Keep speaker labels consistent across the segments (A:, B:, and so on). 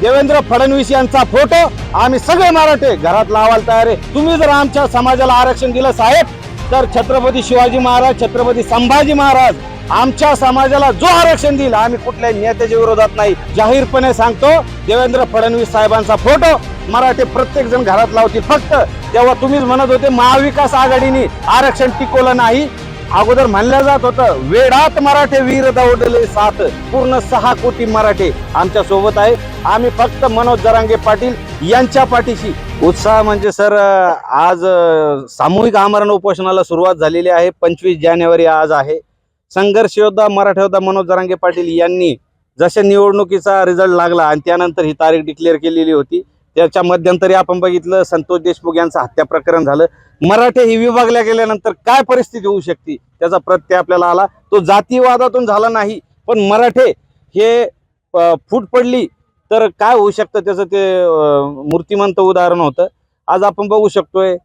A: देवेंद्र फडणवीस यांचा फोटो. आम्ही सगळे मराठे घरात लावायला तयार आहे. तुम्ही जर आमच्या समाजाला आरक्षण दिलं साहेब तर छत्रपती शिवाजी महाराज छत्रपती संभाजी महाराज आमच्या समाजाला जो आरक्षण देईल आम्ही कुठल्याही नेत्याच्या विरोधात नाही. जाहीरपणे सांगतो देवेंद्र फडणवीस साहेबांचा फोटो मराठी प्रत्येक जण घरात लावतील. फक्त तेव्हा तुम्हीच म्हणत होते महाविकास आघाडीने आरक्षण टिकवलं नाही अगोदर म्हणलं जात होतं वेडात मराठे वीर दौडले साथ पूर्ण सहा कोटी मराठे आमच्यासोबत आहे आम्ही फक्त मनोज जरांगे पाटील यांच्या पाठीशी. उत्साह म्हणजे सर आज सामूहिक आमरण उपोषणाला सुरुवात झालेली आहे. पंचवीस जानेवारी आज आहे. संघर्ष योद्धा मराठा योद्धा मनोज जरांगे पाटील यांनी जशा निवडणुकीचा रिझल्ट लागला आणि त्यानंतर ही तारीख डिक्लेअर केलेली होती त्याच्या मध्यंतरी आपण बघितलं संतोष देशमुख यांचं हत्या प्रकरण झालं. मराठे ही विभागल्या गेल्यानंतर काय परिस्थिती होऊ शकते? त्याचा प्रत्यय आपल्याला आला. तो जातीवादातून झाला नाही पण मराठे हे फूट पडली तर काय होऊ शकतं? त्याचं ते मूर्तिमंत उदाहरण होतं. आज आपण बघू शकतोय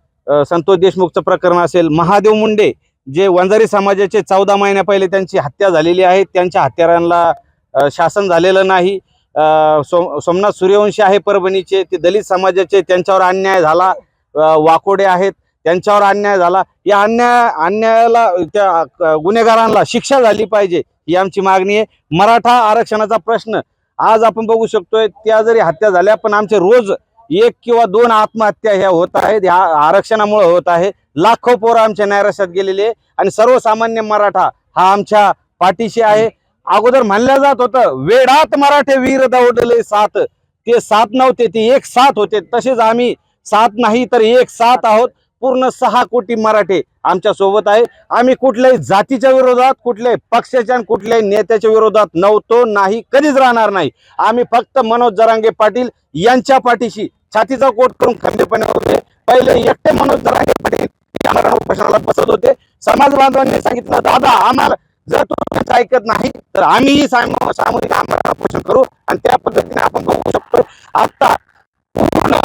A: संतोष देशमुखचं प्रकरण असेल. महादेव मुंडे जे वंजारी समाजाचे चौदा महिन्या पहिले त्यांची हत्या झालेली आहे. त्यांच्या हत्यारांना शासन झालेलं नाही. सोम सोमनाथ सूर्यवंशी आहे परभणीचे ते दलित समाजाचे त्यांच्यावर अन्याय झाला. वाकोडे आहेत त्यांच्यावर अन्याय झाला. या अन्याय अन्यायाला त्या गुन्हेगारांना शिक्षा झाली पाहिजे ही आमची मागणी आहे. मराठा आरक्षणाचा प्रश्न आज आपण बघू शकतोय त्या जरी हत्या झाल्या पण आमचे रोज एक किंवा दोन आत्महत्या ह्या होत आहेत. ह्या आरक्षणामुळे होत आहे. लाखो पोरं आमच्या नैराश्यात गेलेली आहे. आणि सर्वसामान्य मराठा हा आमच्या पाठीशी आहे. अगोदर म्हणलं जात होतं वेडात मराठे वीर दौडले सात. ते सात नव्हते ते एक साथ होते. तसेच आम्ही सात नाही तर एक साथ आहोत. पूर्ण सहा कोटी मराठे आमच्यासोबत आहे. आम्ही कुठल्याही जातीच्या विरोधात कुठल्याही पक्षाच्या आणि कुठल्याही नेत्याच्या विरोधात नव्हतो नाही कधीच राहणार नाही. आम्ही फक्त मनोज जरांगे पाटील यांच्या पाठीशी छातीचा कोट करून खंबीरपणे होते पहिले एकटे मनोज जरांगे पाटील उपोषणाला बसत होते. समाज बांधवांनी सांगितलं दादा आम्हाला जर तुम्ही ऐकत नाही तर आम्हीही सामूहिक आमरण उपोषण करू आणि त्या पद्धतीने आपण बघू शकतो. आता पूर्ण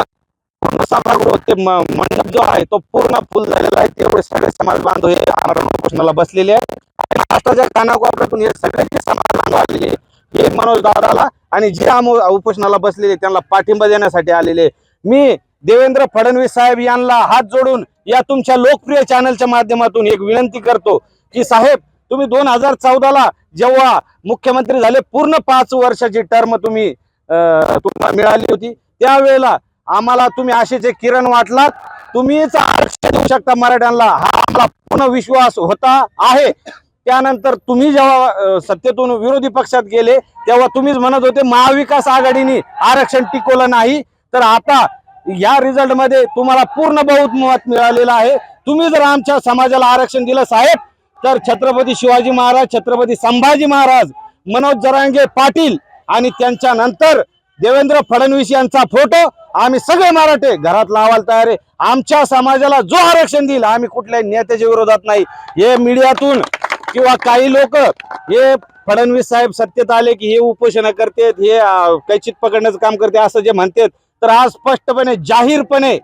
A: पूर्ण सभागृह ते मंडप जो आहे तो पूर्ण फुल झालेला आहे. तेवढे सगळे समाज बांधव हे आमरण उपोषणाला बसलेले आहेत. आणि महाराष्ट्राच्या कानाकोपऱ्यातून हे सगळ्यांचे समाज बांधव आलेले हे मनोज दादाला आणि जे आम उपोषणाला बसलेले त्यांना पाठिंबा देण्यासाठी आलेले मी देवेंद्र फडणवीस साहेब यांना हात जोडून या तुमच्या लोकप्रिय चॅनलच्या माध्यमातून एक विनंती करतो की साहेब तुम्ही दोन हजार चौदाला जेव्हा मुख्यमंत्री झाले पूर्ण पाच वर्षाची टर्म तुम्ही तुम्हाला मिळाली होती. त्यावेळेला आम्हाला तुम्ही आशेचे एक किरण वाटलात तुम्हीच आरक्षण देऊ शकता मराठ्यांना. हा आम्हाला पूर्ण विश्वास होता आहे. त्यानंतर तुम्ही जेव्हा सत्तेतून विरोधी पक्षात गेले तेव्हा तुम्हीच म्हणत होते महाविकास आघाडीने आरक्षण टिकवलं नाही. तर आता या रिझल्टमध्ये तुम्हाला पूर्ण बहुमत मिळालेलं आहे. तुम्ही जर आमच्या समाजाला आरक्षण दिलं साहेब तर छत्रपती शिवाजी महाराज छत्रपती संभाजी महाराज मनोज जरांगे पाटील आणि त्यांच्या नंतर देवेंद्र फडणवीस यांचा फोटो आम्ही सगळे मराठे घरात लावायला तयार आहे. आमच्या समाजाला जो आरक्षण देईल आम्ही कुठल्याही नेत्याच्या विरोधात नाही. हे मीडियातून किंवा काही लोक हे फडणवीस साहेब सत्तेत आले की हे उपोषण करतात हे कैचित पकडण्याचं काम करते असं जे म्हणतात तर आज स्पष्टपणे जाहीरपणे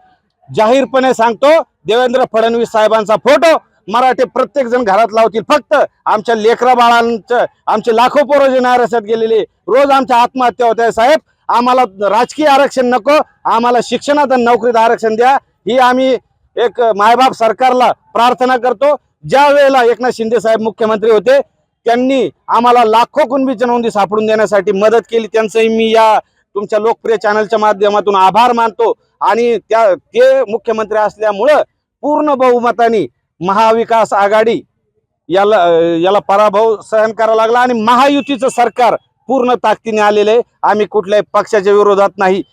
A: जाहीरपणे सांगतो देवेंद्र फडणवीस साहेबांचा फोटो मराठे प्रत्येक जण घरात लावतील. फक्त आमच्या लेकरा बाळांचं आमचे लाखो पोरं जे नाराशात गेलेले रोज आमच्या आत्महत्या होत आहे. साहेब आम्हाला राजकीय आरक्षण नको आम्हाला शिक्षणात आणि नोकरीत आरक्षण द्या. ही आम्ही एक मायबाप सरकारला प्रार्थना करतो. ज्या वेळेला एकनाथ शिंदे साहेब मुख्यमंत्री होते त्यांनी आम्हाला लाखो कुणबीच्या नोंदी सापडून देण्यासाठी मदत केली. त्यांचंही मी या तुमच्या लोकप्रिय चॅनलच्या माध्यमातून आभार मानतो. आणि त्या ते मुख्यमंत्री असल्यामुळं पूर्ण बहुमताने महाविकास आघाडी याला याला पराभव सहन करावा लागला आणि महायुतीचं सरकार पूर्ण ताकदीने आलेलं आहे. आम्ही कुठल्याही पक्षाच्या विरोधात नाही.